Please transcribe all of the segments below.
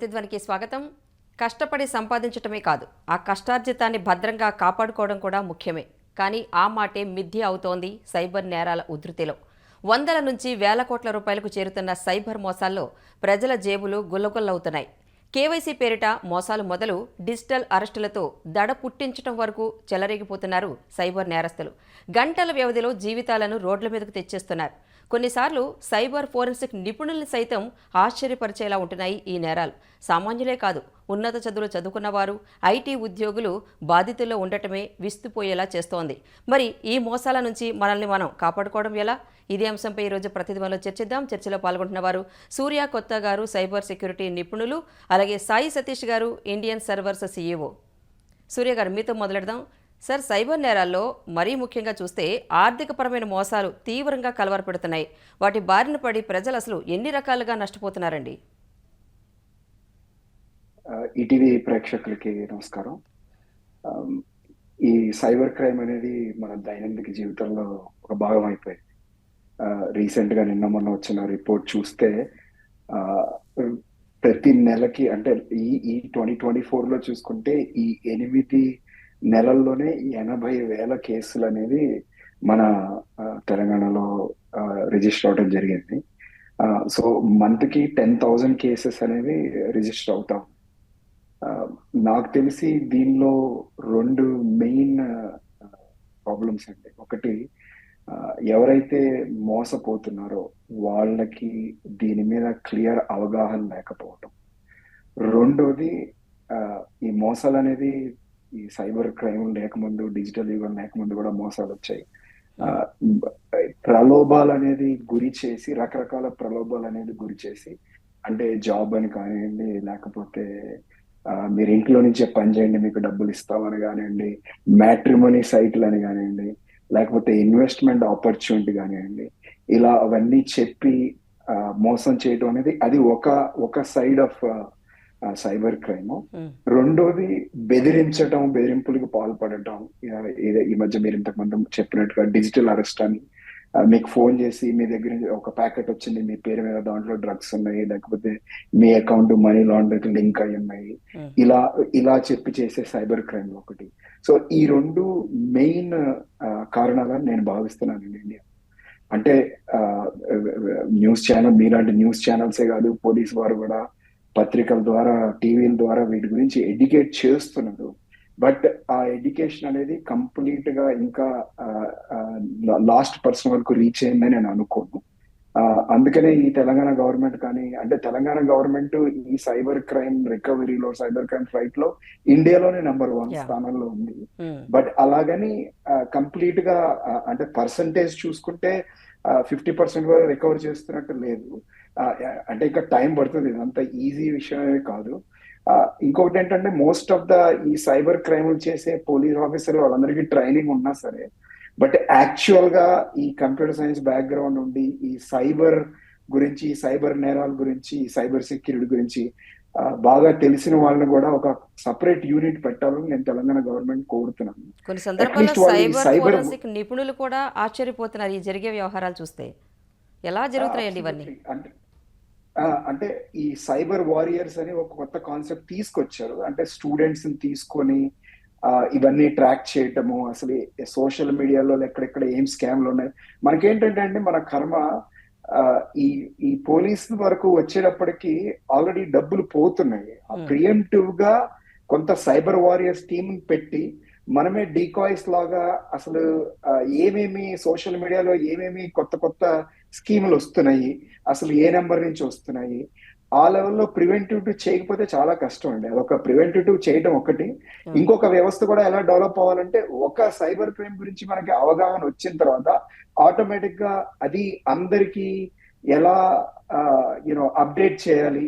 ప్రతిధ్వనికి స్వాగతం. కష్టపడి సంపాదించటమే కాదు ఆ కష్టార్జితాన్ని భద్రంగా కాపాడుకోవడం కూడా ముఖ్యమే. కానీ ఆ మాటే మిథ్య అవుతోంది సైబర్ నేరాల ఉధృతిలో. వందల నుంచి వేల కోట్ల రూపాయలకు చేరుతున్న సైబర్ మోసాల్లో ప్రజల జేబులు గుల్లగుల్లవుతున్నాయి. కేవైసీ పేరిట మోసాలు మొదలు డిజిటల్ అరెస్టులతో దడ పుట్టించడం వరకు చెలరేగిపోతున్నారు సైబర్ నేరస్తులు. గంటల వ్యవధిలో జీవితాలను రోడ్ల మీదకు తెచ్చేస్తున్నారు. కొన్నిసార్లు సైబర్ ఫోరెన్సిక్ నిపుణుల్ని సైతం ఆశ్చర్యపరిచేలా ఉంటున్నాయి ఈ నేరాలు. సామాన్యులే కాదు ఉన్నత చదువులు చదువుకున్నవారు ఐటీ ఉద్యోగులు బాధితుల్లో ఉండటమే విస్తుపోయేలా చేస్తోంది. మరి ఈ మోసాల నుంచి మనల్ని మనం కాపాడుకోవడం ఎలా? ఇదే అంశంపై ఈరోజు ప్రతిదినంలో చర్చిద్దాం. చర్చలో పాల్గొంటున్న వారు సూర్య కొత్త గారు సైబర్ సెక్యూరిటీ నిపుణులు అలాగే సాయి సతీష్ గారు ఇండియన్ సర్వర్స్ సీఈఓ. సూర్య గారు మీతో మొదలెడదాం. సార్ సైబర్ నేరాల్లో మరీ ముఖ్యంగా చూస్తే ఆర్థికపరమైన మోసాలు తీవ్రంగా కలవరపెడుతున్నాయి. వాటి బారిన పడి ప్రజలు అసలు ఎన్ని రకాలుగా నష్టపోతున్నారండి? ఈటీవీ ప్రేక్షకులకి నమస్కారం. ఈ సైబర్ క్రైమ్ అనేది మన దైనందిక జీవితంలో ఒక భాగం అయిపోయింది. రీసెంట్గా నిన్న మొన్న వచ్చిన రిపోర్ట్ చూస్తే ప్రతి నెలకి అంటే ఈ ఈ ట్వంటీ ట్వంటీ ఫోర్లో చూసుకుంటే ఈ ఎనిమిది నెలల్లోనే ఎనభై వేల కేసులు అనేది మన తెలంగాణలో రిజిస్టర్ అవడం జరిగింది. సో మంత్కి టెన్ థౌజండ్ కేసెస్ అనేవి రిజిస్టర్ అవుతాం. ఆ, నాకు తెలిసి దీనిలో రెండు మెయిన్ ప్రాబ్లమ్స్ అండి. ఒకటి ఎవరైతే మోసపోతున్నారో వాళ్ళకి దీని మీద క్లియర్ అవగాహన లేకపోవటం. రెండోది ఆ, ఈ మోసాలు అనేది ఈ సైబర్ క్రైమ్ లేకముందు డిజిటల్ యుగం లేకముందు కూడా మోసాలు వచ్చాయి. ఆ, ప్రలోభాలు అనేది గురి చేసి రకరకాల ప్రలోభాలు అనేది గురి చేసి అంటే జాబ్ అని కానివ్వండి లేకపోతే మీరు ఇంట్లో నుంచే పని చేయండి మీకు డబ్బులు ఇస్తామని కానివ్వండి మ్యాట్రిమోనీ సైట్లు అని కానివ్వండి లేకపోతే ఇన్వెస్ట్మెంట్ ఆపర్చునిటీ కానివ్వండి ఇలా అవన్నీ చెప్పి ఆ, మోసం చేయడం అనేది అది ఒక ఒక సైడ్ ఆఫ్ సైబర్ క్రైమ్. రెండోది బెదిరించడం బెదిరింపులకు పాల్పడటం. ఈ మధ్య మీరు ఇంతకు ముందు చెప్పినట్టుగా డిజిటల్ అరెస్ట్ అని. మీకు ఫోన్ చేసి మీ దగ్గర నుంచి ఒక ప్యాకెట్ వచ్చింది మీ పేరు మీద దాంట్లో డ్రగ్స్ ఉన్నాయి లేకపోతే మీ అకౌంట్ మనీ లాండర్ లింక్ అయి ఉన్నాయి. ఇలా ఇలా చెప్పి చేసే సైబర్ క్రైమ్ ఒకటి. సో ఈ రెండు మెయిన్ కారణాలని నేను భావిస్తున్నానండి ఇండియా. అంటే న్యూస్ ఛానల్ మీలాంటి న్యూస్ ఛానల్సే కాదు పోలీస్ వారు కూడా పత్రికల ద్వారా టీవీల ద్వారా వీటి గురించి ఎడ్యుకేట్ చేస్తున్నారు బట్ ఆ ఎడ్యుకేషన్ అనేది కంప్లీట్గా ఇంకా లాస్ట్ పర్సన్ వరకు రీచ్ అయిందని నేను అనుకోను. అందుకనే ఈ తెలంగాణ గవర్నమెంట్ కానీ అంటే తెలంగాణ గవర్నమెంట్ ఈ సైబర్ క్రైమ్ రికవరీలో సైబర్ క్రైమ్ ఫైట్లో ఇండియాలోనే నెంబర్ వన్. స్థానంలో ఉంది. బట్ అలాగని కంప్లీట్గా అంటే పర్సంటేజ్ చూసుకుంటే ఫిఫ్టీ పర్సెంట్ కూడా రికవర్ చేస్తున్నట్టు లేదు. అంటే ఇంకా టైం పడుతుంది ఇదంతా ఈజీ విషయమే కాదు. ఇంకొకటి ఏంటంటే మోస్ట్ ఆఫ్ ద ఈ సైబర్ క్రైమ్ చేసే పోలీస్ ఆఫీసర్ వాళ్ళందరికీ ట్రైనింగ్ ఉన్నా సరే బట్ యాక్చువల్గా ఈ కంప్యూటర్ సైన్స్ బ్యాక్గ్రౌండ్ ఉండి ఈ సైబర్ గురించి సైబర్ నేరాల గురించి సైబర్ సెక్యూరిటీ గురించి బాగా తెలిసిన వాళ్ళని కూడా ఒక సపరేట్ యూనిట్ పెట్టాలని నేను తెలంగాణ గవర్నమెంట్ కోరుతున్నాను. కొన్ని సందర్భాల్లో సైబర్ నిపుణులు కూడా ఆశ్చర్యపోతున్నారు ఈ జరిగే వ్యవహారాలు చూస్తే. ఎలా జరుగుతున్నాయండి ఇవన్నీ. అంటే అంటే ఈ సైబర్ వారియర్స్ అని ఒక కొత్త కాన్సెప్ట్ తీసుకొచ్చారు. అంటే స్టూడెంట్స్ని తీసుకొని ఇవన్నీ ట్రాక్ చేయటము అసలు సోషల్ మీడియాలో ఎక్కడెక్కడ ఏం స్కామ్లు ఉన్నాయి. మనకేంటంటే అండి మన కర్మ ఆ, ఈ ఈ పోలీస్ వరకు వచ్చేటప్పటికి ఆల్రెడీ డబ్బులు పోతున్నాయి. Hmm. ప్రియంటివ్గా కొంత సైబర్ వారియర్స్ టీమ్ పెట్టి మనమే డీకాయిస్ లాగా అసలు ఏమేమి సోషల్ మీడియాలో ఏమేమి కొత్త కొత్త స్కీములు వస్తున్నాయి అసలు ఏ నెంబర్ నుంచి వస్తున్నాయి ఆ లెవెల్లో ప్రివెంటివ్ చేయకపోతే చాలా కష్టం అండి. అదొక ప్రివెంటివ్ చేయడం ఒకటి. ఇంకొక వ్యవస్థ కూడా ఎలా డెవలప్ అవ్వాలంటే ఒక సైబర్ క్రైమ్ గురించి మనకి అవగాహన వచ్చిన తర్వాత ఆటోమేటిక్గా అది అందరికీ ఎలా యూనో అప్డేట్ చేయాలి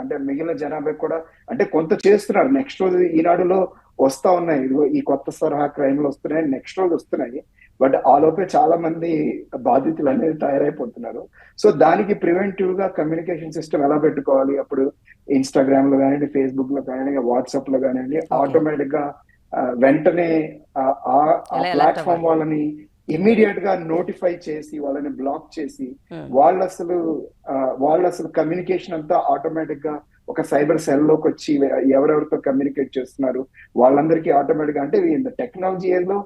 అంటే మిగిలిన జనాభాకి కూడా అంటే కొంత చేస్తున్నారు. నెక్స్ట్ రోజు ఈనాడులో వస్తా ఉన్నాయి. ఇదిగో ఈ కొత్త తరహా క్రైమ్లు వస్తున్నాయి నెక్స్ట్ రోజు వస్తున్నాయి. బట్ ఆ లోపే చాలా మంది బాధితులు అనేది తయారైపోతున్నారు. సో దానికి ప్రివెంటివ్గా కమ్యూనికేషన్ సిస్టమ్ ఎలా పెట్టుకోవాలి? అప్పుడు ఇన్స్టాగ్రామ్లో కానివ్వండి ఫేస్బుక్లో కానివ్వండి వాట్సాప్లో కానివ్వండి ఆటోమేటిక్గా వెంటనే ఆ- ప్లాట్ఫామ్? వాళ్ళని ఇమీడియట్గా నోటిఫై చేసి వాళ్ళని బ్లాక్ చేసి వాళ్ళు అసలు వాళ్ళు అసలు కమ్యూనికేషన్ అంతా ఆటోమేటిక్గా ఒక సైబర్ సెల్లోకి వచ్చి ఎవరెవరితో కమ్యూనికేట్ చేస్తున్నారు వాళ్ళందరికీ ఆటోమేటిక్గా అంటే టెక్నాలజీ ఏదో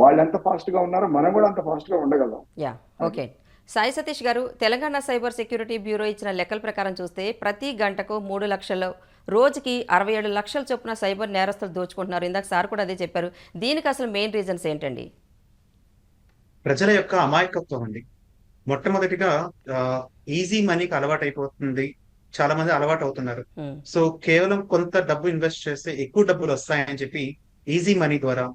వాళ్ళు ఎంత ఫాస్ట్గా ఉన్నారో మనం కూడా అంత ఫాస్ట్గా ఉండగలం. యా ఓకే సాయి సతీష్ గారు తెలంగాణ సైబర్ సెక్యూరిటీ బ్యూరో ఇచ్చిన లెక్కల ప్రకారం చూస్తే ప్రతి గంటకు మూడు లక్షలు రోజుకి అరవై ఏడు లక్షల చొప్పున సైబర్ నేరస్తులు దోచుకుంటున్నారు. ఇందాక సార్ కూడా అదే చెప్పారు. దీనికి అసలు మెయిన్ రీజన్స్ ఏంటండి? ప్రజల యొక్క అమాయకత్వం అండి. మొట్టమొదటిగా ఈజీ మనీకి అలవాటు అయిపోతుంది చాలా మంది అలవాటు అవుతున్నారు. సో కేవలం కొంత డబ్బు ఇన్వెస్ట్ చేస్తే ఎక్కువ డబ్బులు వస్తాయని చెప్పి ఈజీ మనీ ద్వారా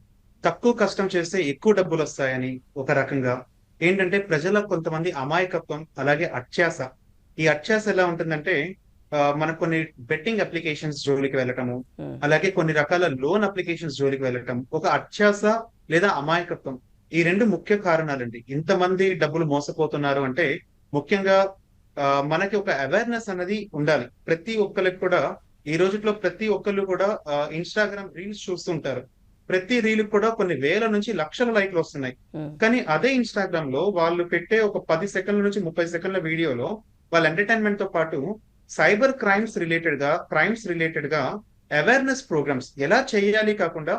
తక్కువ కష్టం చేస్తే ఎక్కువ డబ్బులు వస్తాయని ఒక రకంగా ఏంటంటే ప్రజల కొంతమంది అమాయకత్వం అలాగే అత్యాస ఈ అత్యాస ఎలా ఉంటుందంటే ఆ, మనకు కొన్ని బెట్టింగ్ అప్లికేషన్స్ జోలికి వెళ్ళటము అలాగే కొన్ని రకాల లోన్ అప్లికేషన్స్ జోలికి వెళ్ళటం ఒక అత్యాస లేదా అమాయకత్వం. ఈ రెండు ముఖ్య కారణాలండి. ఇంతమంది డబ్బులు మోసపోతున్నారు అంటే ముఖ్యంగా మనకి ఒక అవేర్నెస్ అనేది ఉండాలి. ప్రతి ఒక్కరికి కూడా ఈ రోజుల్లో ప్రతి ఒక్కళ్ళు కూడా ఇన్స్టాగ్రామ్ రీల్స్ చూస్తుంటారు. ప్రతి రీల్ కూడా కొన్ని వేల నుంచి లక్షల లైక్లు వస్తున్నాయి. కానీ అదే ఇన్స్టాగ్రామ్లో వాళ్ళు పెట్టే ఒక పది సెకండ్ల నుంచి ముప్పై సెకండ్ల వీడియోలో వాళ్ళ ఎంటర్టైన్మెంట్తో పాటు సైబర్ క్రైమ్స్ రిలేటెడ్గా క్రైమ్స్ రిలేటెడ్గా అవేర్నెస్ ప్రోగ్రామ్స్ ఎలా చేయాలి కాకుండా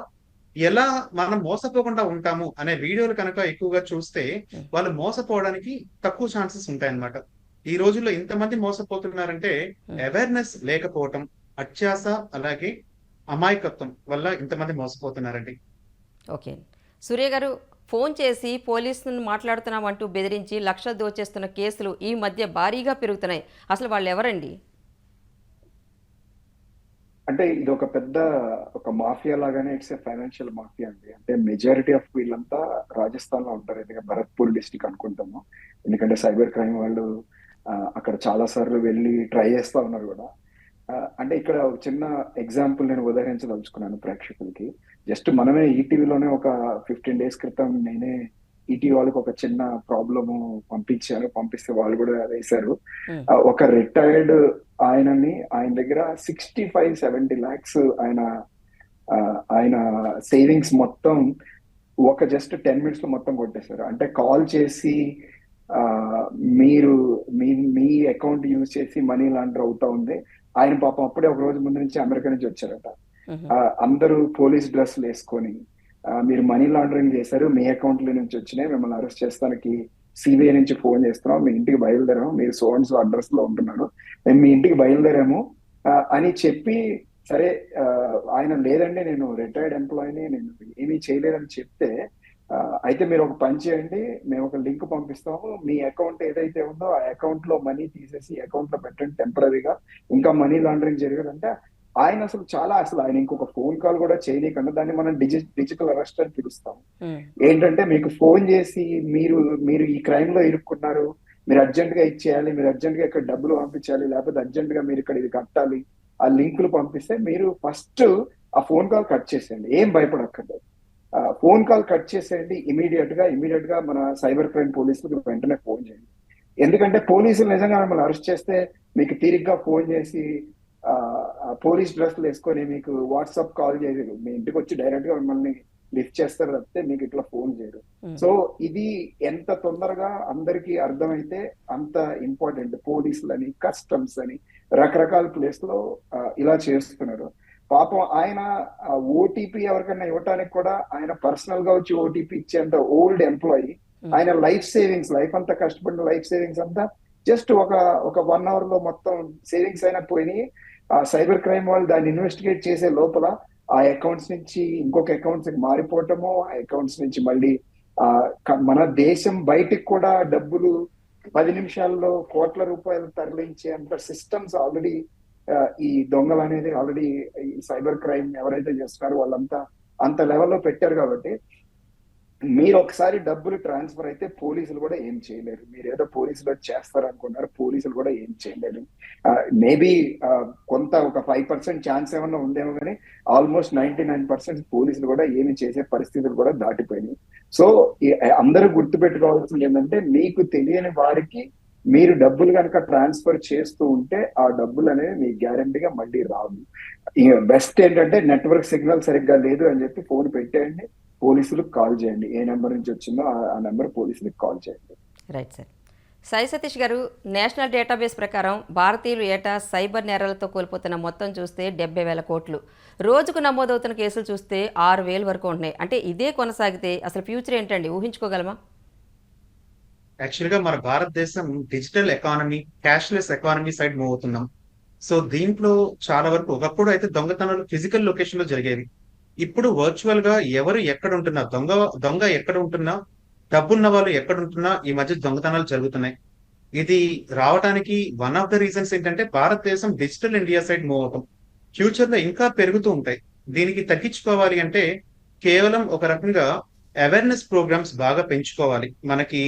ఎలా మనం మోసపోకుండా ఉంటాము అనే వీడియోలు కనుక ఎక్కువగా చూస్తే వాళ్ళు మోసపోవడానికి తక్కువ ఛాన్సెస్ ఉంటాయన్నమాట. ఈ రోజుల్లో ఇంతమంది మోసపోతున్నారంటే అవేర్నెస్ లేకపోవటం అత్యాస అలాగే అమాయకత్వం వల్ల ఇంతమంది మోసపోతున్నారండి. ఓకే. సూర్య గారు ఫోన్ చేసి పోలీసులను మాట్లాడుతున్నామంటూ బెదిరించి లక్షలు దోచేస్తున్న కేసులు ఈ మధ్య భారీగా పెరుగుతున్నాయి. అసలు వాళ్ళు ఎవరండి? అంటే ఇది ఒక పెద్ద ఒక మాఫియా లాగానే ఇట్స్ ఏ ఫైనాన్షియల్ మాఫియా అండి. అంటే మెజారిటీ ఆఫ్ వీళ్ళంతా రాజస్థాన్లో ఉంటారు. ఎందుకంటే భరత్పూర్ డిస్టిక్ అనుకుంటాము. ఎందుకంటే సైబర్ క్రైమ్ వాళ్ళు అక్కడ చాలా సార్లు వెళ్ళి ట్రై చేస్తా ఉన్నారు కూడా. అంటే ఇక్కడ ఒక చిన్న ఎగ్జాంపుల్ నేను ఉదాహరించదలుచుకున్నాను ప్రేక్షకులకి. జస్ట్ మనమే ఈటీవీలోనే ఒక ఫిఫ్టీన్ డేస్ క్రితం నేనే ఈటీవీ వాళ్ళకి ఒక చిన్న ప్రాబ్లము పంపించాను పంపిస్తే వాళ్ళు కూడా వేశారు. ఒక రిటైర్డ్ ఆయనని ఆయన దగ్గర సిక్స్టీ ఫైవ్ సెవెంటీ ల్యాక్స్ ఆయన ఆయన సేవింగ్స్ మొత్తం ఒక జస్ట్ టెన్ మినిట్స్లో మొత్తం కొట్టేశారు. అంటే కాల్ చేసి మీరు మీ మీ అకౌంట్ యూజ్ చేసి మనీ లాండర్ అవుతా ఉంది. ఆయన పాపం అప్పుడే ఒక రోజు ముందు నుంచి అమెరికా నుంచి వచ్చారట. అందరూ పోలీస్ డ్రెస్లు వేసుకొని మీరు మనీ లాండరింగ్ చేశారు మీ అకౌంట్లో నుంచి వచ్చినాయి మిమ్మల్ని అరెస్ట్ చేస్తానికి సిబిఐ నుంచి ఫోన్ చేస్తున్నాం మీ ఇంటికి బయలుదేరాము మీరు సోన్స్ అడ్రస్లో ఉంటున్నారు మేము మీ ఇంటికి బయలుదేరాము అని చెప్పి సరే ఆయన లేదండి నేను రిటైర్డ్ ఎంప్లాయీని నేను ఏమీ చేయలేదని చెప్తే అయితే మీరు ఒక పని చేయండి మేము ఒక లింక్ పంపిస్తాము. మీ అకౌంట్ ఏదైతే ఉందో ఆ అకౌంట్లో మనీ తీసేసి అకౌంట్లో పెట్టండి టెంపరీగా. ఇంకా మనీ లాండరింగ్ జరగదంటే ఆయన అసలు చాలా అసలు ఆయన ఇంకొక ఫోన్ కాల్ కూడా చేయనీయకుండా దాన్ని మనం డిజి డిజిటల్ అరెస్ట్ అని పిలుస్తాం ఏంటంటే మీకు ఫోన్ చేసి మీరు మీరు ఈ క్రైమ్లో ఇరుక్కున్నారు మీరు అర్జెంట్గా ఇచ్చేయాలి మీరు అర్జెంట్గా ఇక్కడ డబ్బులు పంపించాలి లేకపోతే అర్జెంట్గా మీరు ఇక్కడ ఇది కట్టాలి ఆ లింకులు పంపిస్తే మీరు ఫస్ట్ ఆ ఫోన్ కాల్ కట్ చేసేయండి. ఏం భయపడక్కర్లేదు. ఫోన్ కాల్ కట్ చేసేయండి ఇమీడియట్గా ఇమీడియట్గా మన సైబర్ క్రైమ్ పోలీసులకు వెంటనే ఫోన్ చేయండి. ఎందుకంటే పోలీసులు నిజంగా మిమ్మల్ని అరెస్ట్ చేస్తే మీకు తీరిగ్గా ఫోన్ చేసి పోలీస్ డ్రెస్లు వేసుకొని మీకు వాట్సాప్ కాల్ చేయరు మీ ఇంటికి వచ్చి డైరెక్ట్గా మిమ్మల్ని లిఫ్ట్ చేస్తారు తప్పితే మీకు ఇట్లా ఫోన్ చేయరు. సో ఇది ఎంత తొందరగా అందరికీ అర్థమైతే అంత ఇంపార్టెంట్ పోలీసులని కస్టమ్స్ అని రకరకాల ప్లేస్లో ఇలా చేస్తున్నారు. పాపం ఆయన ఓటీపీ ఎవరికైనా ఇవ్వటానికి కూడా ఆయన పర్సనల్గా వచ్చి ఓటీపీ ఇచ్చేంత ఓల్డ్ ఎంప్లాయీ ఉమ్, ఆయన లైఫ్ సేవింగ్స్ లైఫ్ అంతా కష్టపడిన లైఫ్ సేవింగ్స్ అంతా జస్ట్ ఒక ఒక వన్ అవర్లో మొత్తం సేవింగ్స్ అయినా పోయినాయి. ఆ సైబర్ క్రైమ్ వాళ్ళు దాన్ని ఇన్వెస్టిగేట్ చేసే లోపల ఆ అకౌంట్స్ నుంచి ఇంకొక అకౌంట్స్కి మారిపోవటము ఆ అకౌంట్స్ నుంచి మళ్ళీ ఆ మన దేశం బయటికి కూడా డబ్బులు పది నిమిషాల్లో కోట్ల రూపాయలు తరలించే అంత సిస్టమ్స్ ఆల్రెడీ ఈ దొంగలు అనేది ఆల్రెడీ ఈ సైబర్ క్రైమ్ ఎవరైతే చేస్తున్నారో వాళ్ళంతా అంత లెవెల్లో పెట్టారు కాబట్టి మీరు ఒకసారి డబ్బులు ట్రాన్స్ఫర్ అయితే పోలీసులు కూడా ఏం చేయలేరు. మీరు ఏదో పోలీసులు వచ్చి చేస్తారు అనుకున్నారు పోలీసులు కూడా ఏం చేయలేరు. మేబీ కొంత ఒక ఫైవ్ పర్సెంట్ ఛాన్స్ ఏమన్నా ఉందేమో కానీ ఆల్మోస్ట్ నైన్టీ నైన్ పర్సెంట్ పోలీసులు కూడా ఏమి చేసే పరిస్థితులు కూడా దాటిపోయినాయి. సో అందరూ గుర్తుపెట్టుకోవాల్సింది ఏంటంటే మీకు తెలియని వారికి మీరు డబ్బులు కనుక ట్రాన్స్ఫర్ చేస్తూ ఉంటే ఆ డబ్బులు అనేవి మీ గ్యారంటీగా మళ్ళీ రావు బెస్ట్ ఏంటంటే నెట్వర్క్ సిగ్నల్ సరిగ్గా లేదు అని చెప్పి ఫోన్ పెట్టేయండి. పోలీసులకు కాల్ చేయండి. ఏ నెంబర్ నుంచి వచ్చిందో ఆ- నెంబర్ పోలీసులకు కాల్ చేయండి. రైట్ సార్ సాయి సతీష్ గారు నేషనల్ డేటాబేస్ ప్రకారం భారతీయులు ఏటా సైబర్ నేరాలతో కోల్పోతున్న మొత్తం చూస్తే డెబ్బై వేల కోట్లు. రోజుకు నమోదవుతున్న కేసులు చూస్తే ఆరు వేలు వరకు ఉంటున్నాయి. అంటే ఇదే కొనసాగితే అసలు ఫ్యూచర్ ఏంటండి? ఊహించుకోగలమా? యాక్చువల్గా మన భారతదేశం digital economy cashless economy side move అవుతున్నాం. సో దీంట్లో చాలా వరకు ఒకప్పుడు అయితే దొంగతనాలు ఫిజికల్ లొకేషన్లో జరిగేవి. ఇప్పుడు వర్చువల్గా ఎవరు ఎక్కడ ఉంటున్నా దొంగ దొంగ ఎక్కడ ఉంటున్నా డబ్బున్న వాళ్ళు ఎక్కడ ఉంటున్నా ఈ మధ్య దొంగతనాలు జరుగుతున్నాయి. ఇది రావడానికి వన్ ఆఫ్ ద రీజన్స్ ఏంటంటే భారతదేశం డిజిటల్ ఇండియా సైడ్ మూవ్ అవటం ఫ్యూచర్లో ఇంకా పెరుగుతూ ఉంటాయి. దీనికి తగ్గించుకోవాలి అంటే కేవలం ఒక రకంగా అవేర్నెస్ ప్రోగ్రామ్స్ బాగా పెంచుకోవాలి. మనకి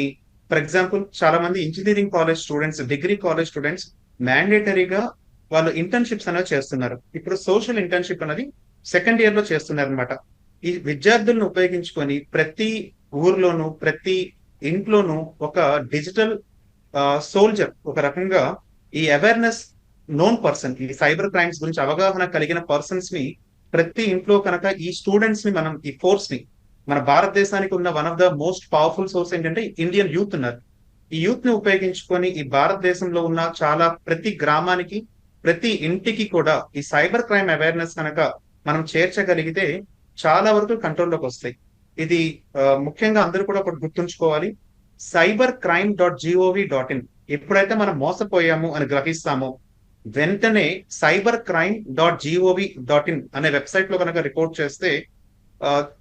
ఫర్ ఎగ్జాంపుల్ చాలా మంది engineering college students degree college students మ్యాండేటరీగా వాళ్ళు ఇంటర్న్షిప్స్ అనేవి చేస్తున్నారు. ఇప్పుడు సోషల్ ఇంటర్న్షిప్ అనేది సెకండ్ ఇయర్లో చేస్తున్నారు అనమాట ఈ విద్యార్థులను ఉపయోగించుకొని ప్రతి ఊర్లోను ప్రతి ఇంట్లోనూ ఒక డిజిటల్ సోల్జర్ ఒక రకంగా ఈ అవేర్నెస్ నోన్ పర్సన్ ఈ సైబర్ క్రైమ్స్ గురించి అవగాహన కలిగిన పర్సన్స్ని ప్రతి ఇంట్లో కనుక ఈ స్టూడెంట్స్ని మనం ఈ ఫోర్స్ని మన భారతదేశానికి ఉన్న one of the most powerful source ఏంటంటే ఇండియన్ యూత్ ఉన్నారు. ఈ యూత్ని ఉపయోగించుకొని ఈ భారతదేశంలో ఉన్న చాలా ప్రతి గ్రామానికి ప్రతి ఇంటికి కూడా ఈ సైబర్ క్రైమ్ అవేర్నెస్ కనుక మనం చేర్చగలిగితే చాలా వరకు కంట్రోల్లోకి వస్తాయి. ఇది ముఖ్యంగా అందరూ కూడా ఒకటి గుర్తుంచుకోవాలి. Cyber crime dot G O V dot in ఎప్పుడైతే మనం మోసపోయాము అని గ్రహిస్తామో వెంటనే cyber crime dot G O V dot in అనే వెబ్సైట్లో కనుక రిపోర్ట్ చేస్తే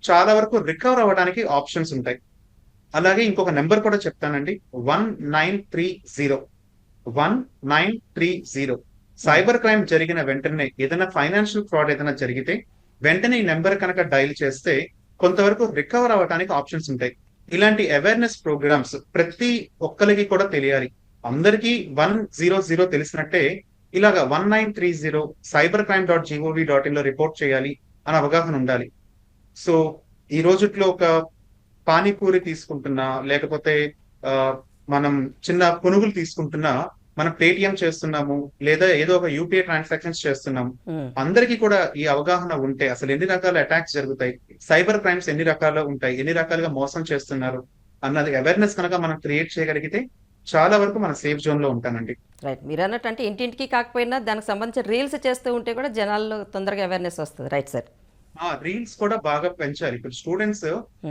చాలా వరకు రికవర్ అవ్వడానికి ఆప్షన్స్ ఉంటాయి. అలాగే ఇంకొక నెంబర్ కూడా చెప్తానండి. One nine three zero one nine three zero cyber crime జరిగిన వెంటనే ఏదైనా ఫైనాన్షియల్ ఫ్రాడ్ ఏదైనా జరిగితే వెంటనే ఈ నెంబర్ కనుక డైల్ చేస్తే కొంతవరకు రికవర్ అవ్వడానికి ఆప్షన్స్ ఉంటాయి. ఇలాంటి అవేర్నెస్ ప్రోగ్రామ్స్ ప్రతి ఒక్కరికి కూడా తెలియాలి. అందరికీ వన్ జీరో జీరో తెలిసినట్టే ఇలాగా one nine three zero cyber crime dot G O V dot ఇన్లో report చేయాలి అని అవగాహన ఉండాలి. సో ఈ రోజుట్లో ఒక పానీపూరి తీసుకుంటున్నా లేకపోతే మనం చిన్న పునుగులు తీసుకుంటున్నా మనం పేటిఎం చేస్తున్నాము లేదా ఏదో ఒక యూపీఐ ట్రాన్సాక్షన్స్ చేస్తున్నాము అందరికీ కూడా ఈ అవగాహన ఉంటే అసలు ఎన్ని రకాల అటాక్స్ జరుగుతాయి సైబర్ క్రైమ్స్ ఎన్ని రకాలు ఉంటాయి ఎన్ని రకాలుగా మోసం చేస్తున్నారు అన్నది అవేర్నెస్ కనుక మనం క్రియేట్ చేయగలిగితే చాలా వరకు మన సేఫ్ జోన్లో ఉంటానండి. రైట్ మీరు అన్నట్టు అంటే ఇంటింటికి కాకపోయినా దానికి సంబంధించిన రీల్స్ చేస్తూ ఉంటే కూడా జనాల్లో తొందరగా అవేర్నెస్ వస్తుంది. రైట్ సార్ రీల్స్ కూడా బాగా పెంచాలి ఇప్పుడు స్టూడెంట్స్.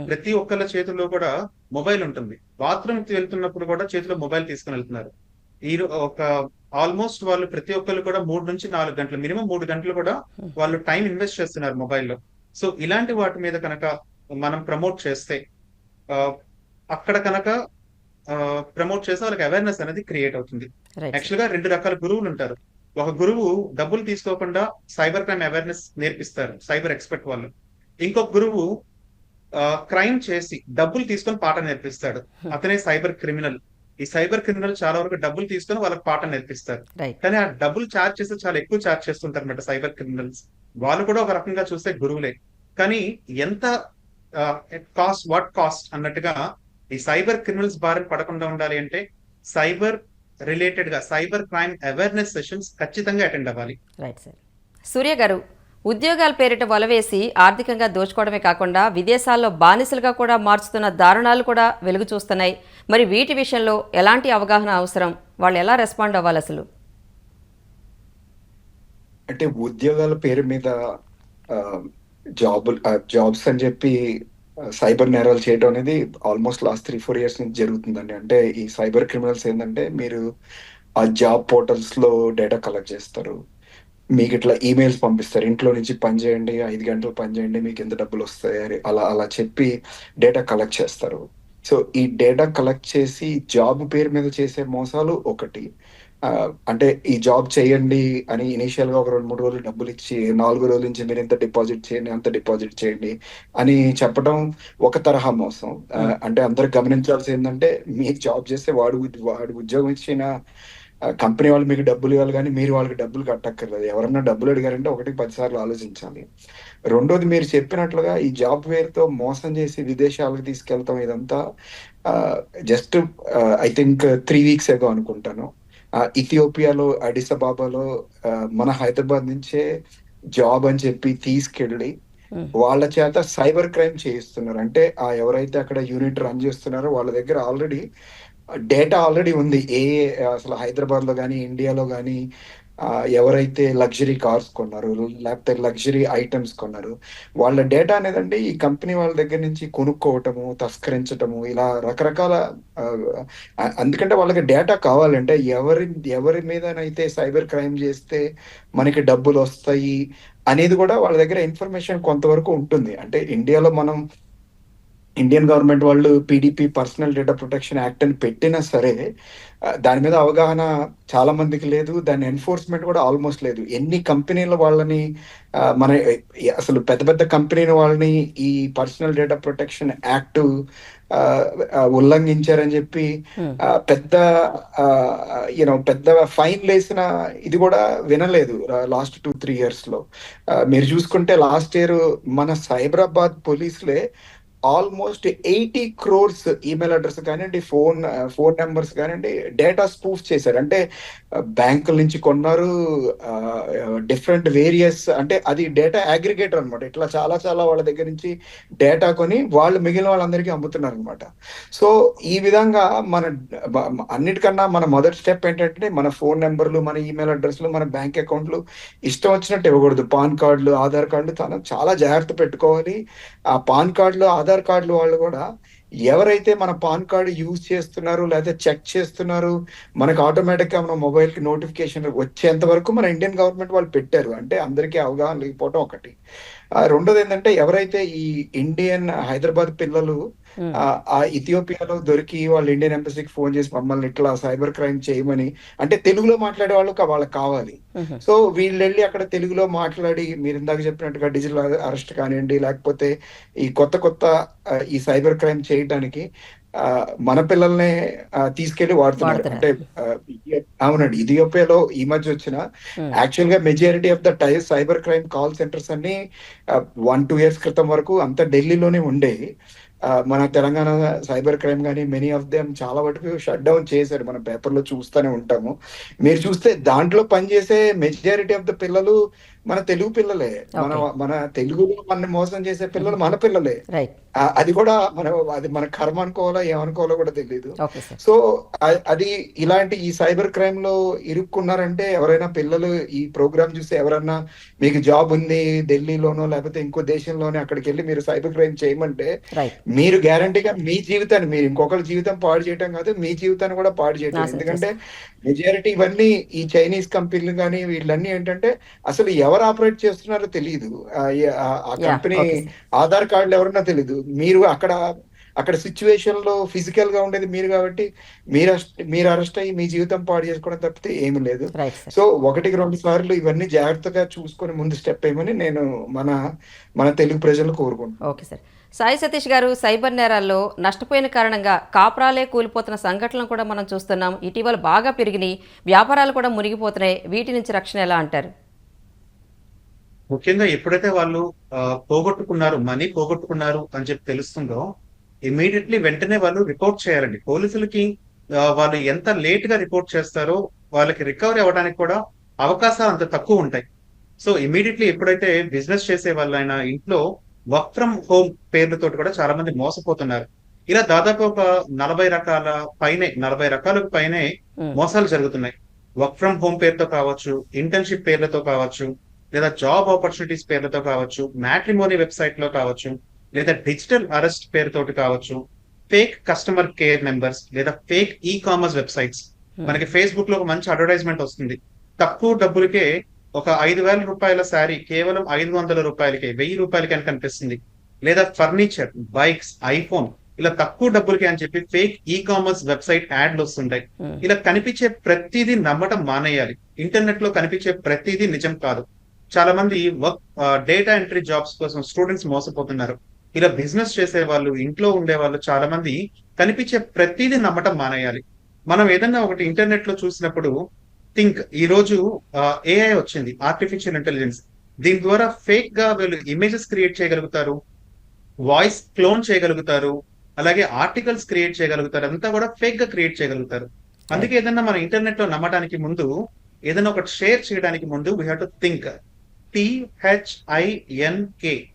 ప్రతి ఒక్కళ్ళ చేతుల్లో కూడా మొబైల్ ఉంటుంది. బాత్రూమ్కి వెళ్తున్నప్పుడు కూడా చేతిలో మొబైల్ తీసుకుని వెళ్తున్నారు. ఈ ఒక ఆల్మోస్ట్ వాళ్ళు ప్రతి ఒక్కళ్ళు కూడా మూడు నుంచి నాలుగు గంటలు మినిమం మూడు గంటలు కూడా. వాళ్ళు టైం ఇన్వెస్ట్ చేస్తున్నారు మొబైల్లో సో ఇలాంటి వాటి మీద కనుక మనం ప్రమోట్ చేస్తే అక్కడ కనుక ప్రమోట్ చేస్తే వాళ్ళకి అవేర్నెస్ అనేది క్రియేట్ అవుతుంది. యాక్చువల్గా రెండు రకాల గురువులు ఉంటారు. ఒక గురువు డబ్బులు తీసుకోకుండా సైబర్ క్రైమ్ అవేర్నెస్ నేర్పిస్తారు సైబర్ ఎక్స్పర్ట్ వాళ్ళు. ఇంకొక గురువు క్రైమ్ చేసి డబ్బులు తీసుకొని పాట నేర్పిస్తాడు. అతనే సైబర్ క్రిమినల్. ఈ సైబర్ క్రిమినల్ చాలా వరకు డబ్బులు తీసుకొని వాళ్ళకి పాట నేర్పిస్తారు. కానీ ఆ డబ్బులు చార్జ్ చేస్తే చాలా ఎక్కువ చార్జ్ చేస్తుంటారు అనమాట సైబర్ క్రిమినల్స్. వాళ్ళు కూడా ఒక రకంగా చూస్తే గురువులే. కానీ ఎంత కాస్ట్ వాట్ కాస్ట్ అన్నట్టుగా ఈ సైబర్ క్రిమినల్స్ బారిన పడకుండా ఉండాలి అంటే సైబర్ రిలేటెడ్గా సైబర్ క్రైమ్ అవేర్నెస్ సెషన్స్ ఖచ్చితంగా అటెండ్ అవ్వాలి. Right sir. సూర్య గారు ఉద్యోగాల పేరిట వలవేసి ఆర్థికంగా దోచుకోవడమే కాకుండా విదేశాల్లో బానిసలుగా కూడా మార్చుతున్న దారుణాలు కూడా వెలుగు చూస్తున్నాయి. మరి వీటి విషయంలో ఎలాంటి అవగాహన అవసరం? వాళ్ళు ఎలా రెస్పాండ్ అవ్వాలి అసలు? అంటే ఉద్యోగాల పేరు మీద జాబ్ జాబ్స్ అని చెప్పి సైబర్ నేరాలు చేయడం అనేది almost last three four years నుంచి జరుగుతుందండి. అంటే ఈ సైబర్ క్రిమినల్స్ ఏంటంటే మీరు ఆ జాబ్ పోర్టల్స్లో డేటా కలెక్ట్ చేస్తారు. మీకు ఇట్లా ఈమెయిల్స్ పంపిస్తారు. ఇంట్లో నుంచి పని చేయండి ఐదు గంటలు పని చేయండి మీకు ఎంత డబ్బులు వస్తాయి అలా అలా చెప్పి డేటా కలెక్ట్ చేస్తారు. సో ఈ డేటా కలెక్ట్ చేసి జాబ్ పేరు మీద చేసే మోసాలు ఒకటి. అంటే ఈ జాబ్ చేయండి అని ఇనిషియల్గా ఒక రెండు మూడు రోజులు డబ్బులు ఇచ్చి నాలుగు రోజుల నుంచి మీరు ఎంత డిపాజిట్ చేయండి అంత డిపాజిట్ చేయండి అని చెప్పడం ఒక తరహా మోసం. ఆ, అంటే అందరు గమనించాల్సి ఏంటంటే మీరు జాబ్ చేస్తే వాడు వాడు ఉద్యోగం ఇచ్చిన కంపెనీ వాళ్ళు మీకు డబ్బులు ఇవ్వాలి కానీ మీరు వాళ్ళకి డబ్బులు కట్టక్కర్లేదు. ఎవరన్నా డబ్బులు అడిగారంటే ఒకటి పది సార్లు ఆలోచించాలి. రెండోది మీరు చెప్పినట్లుగా ఈ జాబ్ పేరుతో మోసం చేసి విదేశాలకు తీసుకెళ్తాం ఇదంతా just I think three weeks ago అనుకుంటాను. ఇథియోపియాలో అడిసబాబాలో మన హైదరాబాద్ నుంచే జాబ్ అని చెప్పి తీసుకెళ్ళి. వాళ్ళ చేత సైబర్ క్రైమ్ చేయిస్తున్నారు అంటే ఆ ఎవరైతే అక్కడ యూనిట్ రన్ చేస్తున్నారో వాళ్ళ దగ్గర ఆల్రెడీ డేటా ఆల్రెడీ ఉంది ఏ అసలు హైదరాబాద్లో కానీ ఇండియాలో కానీ ఎవరైతే లగ్జరీ కార్స్ కొన్నారు లేకపోతే లగ్జరీ ఐటమ్స్ కొన్నారు వాళ్ళ డేటా అనేదండి ఈ కంపెనీ వాళ్ళ దగ్గర నుంచి కొనుక్కోవటము తస్కరించటము ఇలా రకరకాల ఎందుకంటే వాళ్ళకి డేటా కావాలంటే ఎవరి ఎవరి మీదనైతే సైబర్ క్రైమ్ చేస్తే మనకి డబ్బులు వస్తాయి అనేది కూడా వాళ్ళ దగ్గర ఇన్ఫర్మేషన్ కొంతవరకు ఉంటుంది. అంటే ఇండియాలో మనం ఇండియన్ గవర్నమెంట్ వాళ్ళు PDP personal data protection act అని పెట్టినా సరే దాని మీద అవగాహన చాలా మందికి లేదు. దాని ఎన్ఫోర్స్మెంట్ కూడా ఆల్మోస్ట్ లేదు. ఎన్ని కంపెనీల వాళ్ళని మన అసలు పెద్ద పెద్ద కంపెనీల వాళ్ళని ఈ పర్సనల్ డేటా ప్రొటెక్షన్ యాక్ట్ ఉల్లంఘించారని చెప్పి పెద్ద యూనో పెద్ద ఫైన్ వేసిన ఇది కూడా వినలేదు లాస్ట్ టూ త్రీ ఇయర్స్లో. మీరు చూసుకుంటే లాస్ట్ ఇయర్ మన సైబరాబాద్ పోలీసులే almost eighty crores email address కానివ్వండి ఫోన్ ఫోన్ నెంబర్స్ కానివ్వండి డేటా స్పూఫ్ చేశారు. అంటే బ్యాంకుల నుంచి కొన్నారు డిఫరెంట్ వేరియస్ అంటే అది డేటా అగ్రిగేటర్ అనమాట ఇట్లా చాలా చాలా వాళ్ళ దగ్గర నుంచి డేటా కొని వాళ్ళు మిగిలిన వాళ్ళందరికీ అమ్ముతున్నారు అనమాట సో ఈ విధంగా మన అన్నిటికన్నా మన మొదటి స్టెప్ ఏంటంటే మన ఫోన్ నెంబర్లు మన ఈమెయిల్ అడ్రస్లు మన బ్యాంక్ అకౌంట్లు ఇష్టం వచ్చినట్టు ఇవ్వకూడదు. పాన్ కార్డులు ఆధార్ కార్డులు తను చాలా జాగ్రత్త పెట్టుకోవాలి. ఆ పాన్ కార్డులు ఆధార్ ఆధార్ కార్డులు వాళ్ళు కూడా ఎవరైతే మన పాన్ కార్డు యూజ్ చేస్తున్నారు లేదా చెక్ చేస్తున్నారు మనకు ఆటోమేటిక్గా మన మొబైల్కి నోటిఫికేషన్ వచ్చేంత వరకు మన ఇండియన్ గవర్నమెంట్ వాళ్ళు పెట్టారు. అంటే అందరికీ అవగాహన లేకపోవడం ఒకటి. రెండోది ఏంటంటే ఎవరైతే ఈ ఇండియన్ హైదరాబాద్ పిల్లలు ఆ ఆ ఇథియోపియాలో దొరికి వాళ్ళు ఇండియన్ ఎంబసీకి ఫోన్ చేసి మమ్మల్ని ఇట్లా సైబర్ క్రైమ్ చేయమని అంటే తెలుగులో మాట్లాడే వాళ్ళు వాళ్ళకి కావాలి Mhm. సో వీళ్ళు వెళ్ళి అక్కడ తెలుగులో మాట్లాడి మీరు ఇందాక చెప్పినట్టుగా డిజిటల్ అరెస్ట్ కానివ్వండి లేకపోతే ఈ కొత్త కొత్త ఈ సైబర్ క్రైమ్ చేయడానికి మన పిల్లల్నే తీసుకెళ్ళి వాడుతున్నారు. అంటే అవునండి ఇథియోపియాలో ఈ మధ్య వచ్చిన Hmm. యాక్చువల్గా మెజారిటీ ఆఫ్ ద టై సైబర్ క్రైమ్ కాల్ సెంటర్స్ అన్ని వన్ టూ ఇయర్స్ క్రితం వరకు అంతా ఢిల్లీలోనే ఉండేవి మన తెలంగాణ సైబర్ క్రైమ్ కానీ మెనీ ఆఫ్ దెమ్ చాలా వరకు షట్ డౌన్ చేశారు. మన పేపర్లో చూస్తూనే ఉంటాము. మీరు చూస్తే దాంట్లో పనిచేసే మెజారిటీ ఆఫ్ ద పిల్లలు మన తెలుగు పిల్లలే. మన. మన తెలుగులో మన మోసం చేసే పిల్లలు మన పిల్లలే. అది కూడా మన అది మన కర్మ అనుకోవాలో ఏమనుకోవాలో కూడా తెలియదు సో అది ఇలాంటి ఈ సైబర్ క్రైమ్లో ఇరుక్కున్నారంటే ఎవరైనా పిల్లలు ఈ ప్రోగ్రామ్ చూసి ఎవరన్నా మీకు జాబ్ ఉంది ఢిల్లీలోనో లేకపోతే ఇంకో దేశంలోనే అక్కడికి వెళ్ళి మీరు సైబర్ క్రైమ్ చేయమంటే మీరు గ్యారంటీగా మీ జీవితాన్ని మీరు ఇంకొకరి జీవితం పాడు చేయడం కాదు మీ జీవితాన్ని కూడా పాడు నాశనం ఎందుకంటే మెజారిటీ ఇవన్నీ ఈ చైనీస్ కంపెనీలు కానీ వీళ్ళన్నీ ఏంటంటే అసలు ఎవరు ఆపరేట్ చేస్తున్నారో తెలియదు ఆ కంపెనీ. ఆధార్ కార్డులు ఎవరన్నా తెలియదు మీరు అక్కడ అక్కడ సిచ్యువేషన్లో ఫిజికల్గా ఉండేది మీరు కాబట్టి మీరు మీరు అరెస్ట్ అయ్యి మీ జీవితం పాడు చేసుకోవడం తప్పితే ఏమీ లేదు. సో ఒకటికి రెండు సార్లు ఇవన్నీ జాగ్రత్తగా చూసుకొని ముందు స్టెప్ వేయమని నేను మన మన తెలుగు ప్రజలు కోరుకుంటున్నాను. ఓకే సార్ సాయి సతీష్ గారు సైబర్ నేరాల్లో నష్టపోయిన కారణంగా కాపురాలే కూలిపోతున్న సంఘటనలు కూడా మనం చూస్తున్నాం. ఇటీవల బాగా పెరిగినాయి. వ్యాపారాలు కూడా మునిగిపోతున్నాయి. వీటి నుంచి రక్షణ ఎలా అంటారు? ముఖ్యంగా ఎప్పుడైతే వాళ్ళు పోగొట్టుకున్నారు మనీ పోగొట్టుకున్నారు అని చెప్పి తెలుస్తుందో ఇమీడియట్లీ వెంటనే వాళ్ళు రిపోర్ట్ చేయాలండి. పోలీసులకి వాళ్ళు ఎంత లేట్గా రిపోర్ట్ చేస్తారో వాళ్ళకి రికవరీ అవ్వడానికి కూడా అవకాశాలు అంత తక్కువ ఉంటాయి. సో ఇమీడియట్లీ ఎప్పుడైతే బిజినెస్ చేసే వాళ్ళైనా ఇంట్లో వర్క్ ఫ్రమ్ హోమ్ పేర్లతో కూడా చాలా మంది మోసపోతున్నారు. ఇలా దాదాపు ఒక నలభై రకాల పైనే నలభై రకాలకు పైనే. మోసాలు జరుగుతున్నాయి. వర్క్ ఫ్రమ్ హోమ్ పేరుతో కావచ్చు ఇంటర్న్షిప్ పేర్లతో కావచ్చు లేదా జాబ్ ఆపర్చునిటీస్ పేర్లతో కావచ్చు మ్యాట్రిమోనీ వెబ్సైట్లో కావచ్చు లేదా డిజిటల్ అరెస్ట్ పేరుతోటి కావచ్చు ఫేక్ కస్టమర్ కేర్ మెంబర్స్ లేదా ఫేక్ ఈ కామర్స్ వెబ్సైట్స్ మనకి ఫేస్బుక్లో ఒక మంచి అడ్వర్టైజ్మెంట్ వస్తుంది. తక్కువ డబ్బులకే ఒక ఐదు వేల రూపాయల శారీ కేవలం ఐదు వందల రూపాయలకే వెయ్యి రూపాయలకి అని కనిపిస్తుంది. లేదా ఫర్నిచర్ బైక్స్ ఐఫోన్ ఇలా తక్కువ డబ్బులకి అని చెప్పి ఫేక్ ఈ కామర్స్ వెబ్సైట్ యాడ్లు వస్తుంటాయి. Hmm. ఇలా కనిపించే ప్రతిదీ నమ్మటం మానేయాలి. ఇంటర్నెట్లో కనిపించే ప్రతిదీ నిజం కాదు. చాలా మంది వర్క్ డేటా ఎంట్రీ జాబ్స్ కోసం స్టూడెంట్స్ మోసపోతున్నారు. ఇలా బిజినెస్ చేసే వాళ్ళు ఇంట్లో ఉండే వాళ్ళు చాలా మంది కనిపించే ప్రతిదీ నమ్మటం మానేయాలి. మనం ఏదన్నా ఒకటి ఇంటర్నెట్లో చూసినప్పుడు థింక్ ఈ రోజు ఏఐ వచ్చింది ఆర్టిఫిషియల్ ఇంటెలిజెన్స్ దీని ద్వారా ఫేక్గా వీళ్ళు ఇమేజెస్ క్రియేట్ చేయగలుగుతారు వాయిస్ క్లోన్ చేయగలుగుతారు అలాగే ఆర్టికల్స్ క్రియేట్ చేయగలుగుతారు అంతా కూడా ఫేక్గా క్రియేట్ చేయగలుగుతారు. అందుకే ఏదన్నా మన ఇంటర్నెట్లో నమ్మడానికి ముందు ఏదైనా ఒకటి షేర్ చేయడానికి ముందు we have to think T H I N K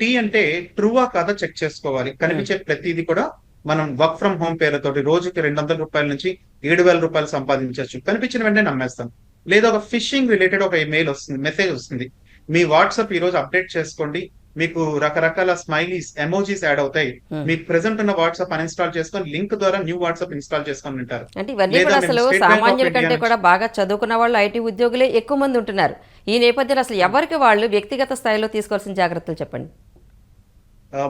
T అంటే ట్రూవా కాదా చెక్ చేసుకోవాలి. కనిపించే ప్రతిదీ కూడా మనం వర్క్ ఫ్రమ్ హోమ్ పేరుతోటి రోజుకి రెండు వందల రూపాయల నుంచి ఏడు వేల రూపాయలు సంపాదించవచ్చు. కనిపించిన వెంటనే నమ్మేస్తాం. లేదా ఒక ఫిషింగ్ రిలేటెడ్ ఒక ఇమెయిల్ వస్తుంది మెసేజ్ వస్తుంది. మీ వాట్సాప్ ఈ రోజు అప్డేట్ చేసుకోండి. మీకు రకరకాల స్మైలీస్ ఎమోజీస్ యాడ్ అవుతాయి. Hmm. మీకు ప్రెసెంట్ ఉన్న వాట్సాప్ అన్ఇన్స్టాల్ చేసుకొని లింక్ ద్వారా న్యూ వాట్సాప్ ఇన్స్టాల్ చేసుకొని ఉంటారు అంటే ఇవన్నీ కూడా అసలు సామాన్యుల కంటే కూడా బాగా చదువుకున్న వాళ్ళు ఐటీ ఉద్యోగులే ఎక్కువ మంది ఉంటున్నారు. ఈ నేపథ్యంలో అసలు ఎవరికి వాళ్ళు వ్యక్తిగత స్థాయిలో తీసుకోవాల్సిన జాగ్రత్తలు చెప్పండి?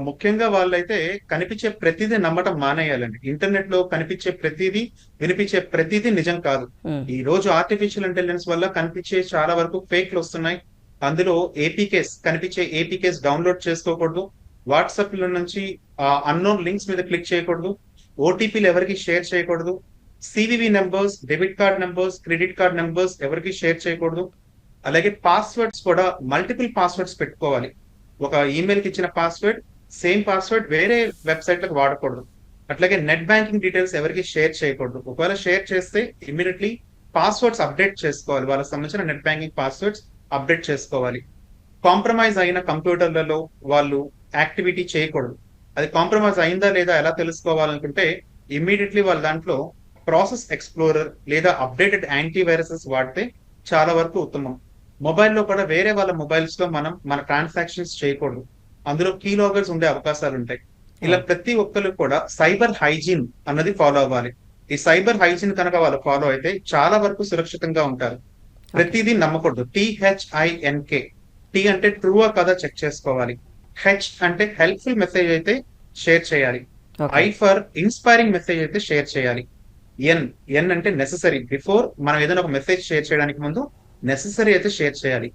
ముఖ్యంగా వాళ్ళైతే కనిపించే ప్రతిదీ నమ్మటం మానేయాలండి. ఇంటర్నెట్లో కనిపించే ప్రతిదీ వినిపించే ప్రతిదీ నిజం కాదు. ఉమ్, ఈ రోజు ఆర్టిఫిషియల్ ఇంటెలిజెన్స్ వల్ల కనిపించే చాలా వరకు ఫేక్లు వస్తున్నాయి. అందులో ఏపీకేస్ కనిపించే ఏపీకేస్ డౌన్లోడ్ చేసుకోకూడదు. వాట్సాప్లో నుంచి అన్నోన్ లింక్స్ మీద క్లిక్ చేయకూడదు. ఓటీపీలు ఎవరికి షేర్ చేయకూడదు. CVV numbers debit card numbers credit card numbers ఎవరికి షేర్ చేయకూడదు. అలాగే పాస్వర్డ్స్ కూడా మల్టిపుల్ పాస్వర్డ్స్ పెట్టుకోవాలి. ఒక ఈమెయిల్కి ఇచ్చిన పాస్వర్డ్ సేమ్ పాస్వర్డ్ వేరే వెబ్సైట్లకు వాడకూడదు. అట్లాగే నెట్ బ్యాంకింగ్ డీటెయిల్స్ ఎవరికి షేర్ చేయకూడదు. ఒకవేళ షేర్ చేస్తే ఇమీడియట్లీ పాస్వర్డ్స్ అప్డేట్ చేసుకోవాలి. వాళ్ళకి సంబంధించిన నెట్ బ్యాంకింగ్ పాస్వర్డ్స్ అప్డేట్ చేసుకోవాలి. కాంప్రమైజ్ అయిన కంప్యూటర్లలో వాళ్ళు యాక్టివిటీ చేయకూడదు. అది కాంప్రమైజ్ అయిందా లేదా ఎలా తెలుసుకోవాలనుకుంటే ఇమ్మీడియట్లీ వాళ్ళ దాంట్లో ప్రాసెస్ ఎక్స్ప్లోరర్ లేదా అప్డేటెడ్ యాంటీ వైరసెస్ వాడితే చాలా వరకు ఉత్తమం. మొబైల్లో కూడా వేరే వాళ్ళ మొబైల్స్లో మనం మన ట్రాన్సాక్షన్స్ చేయకూడదు. అందులో కీ లాగర్స్ ఉండే అవకాశాలు ఉంటాయి. ఇలా ప్రతి ఒక్కరు కూడా సైబర్ హైజీన్ అన్నది ఫాలో అవ్వాలి. ఈ సైబర్ హైజీన్ కనుక వాళ్ళు ఫాలో అయితే చాలా వరకు సురక్షితంగా ఉంటారు. ప్రతిదీ నమ్మకూడదు. T H I N K T అంటే ట్రూ కదా చెక్ చేసుకోవాలి. హెచ్ అంటే హెల్ప్ఫుల్ మెసేజ్ అయితే షేర్ చేయాలి. ఐ ఫర్ ఇన్స్పైరింగ్ మెసేజ్ అయితే షేర్ చేయాలి. ఎన్ ఎన్ అంటే నెససరీ బిఫోర్ మనం ఏదైనా ఒక మెసేజ్ షేర్ చేయడానికి ముందు నెససరీ అయితే షేర్ చేయాలి.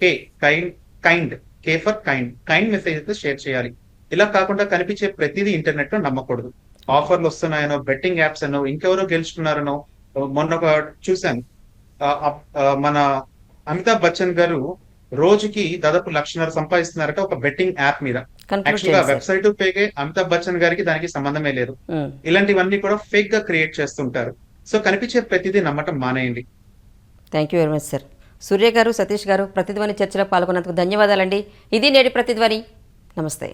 K kind kind K for kind kind message అయితే షేర్ చేయాలి. ఇలా కాకుండా కనిపించే ప్రతిదీ ఇంటర్నెట్లో నమ్మకూడదు. ఆఫర్లు వస్తున్నాయనో బెట్టింగ్ యాప్స్ అనో ఇంకెవరో గెలుచుకున్నారనో మొన్న ఒక చూశాను. మన అమితాబ్ బచ్చన్ గారు రోజుకి దాదాపు లక్షన్నర సంపాదిస్తున్నారట ఒక బెట్టింగ్ యాప్ మీద. యాక్చువల్గా వెబ్సైట్ పేగే అమితాబ్ బచ్చన్ గారికి దానికి సంబంధమే లేదు. ఇలాంటివన్నీ కూడా ఫేక్గా క్రియేట్ చేస్తుంటారు. సో కనిపించే ప్రతిదీ నమ్మటం మానేయండి. Thank you very much sir Surya garu Satish garu ప్రతిధ్వని చర్చలో పాల్గొన్నందుకు ధన్యవాదాలండి. ఇది నేటి ప్రతిధ్వని. నమస్తే.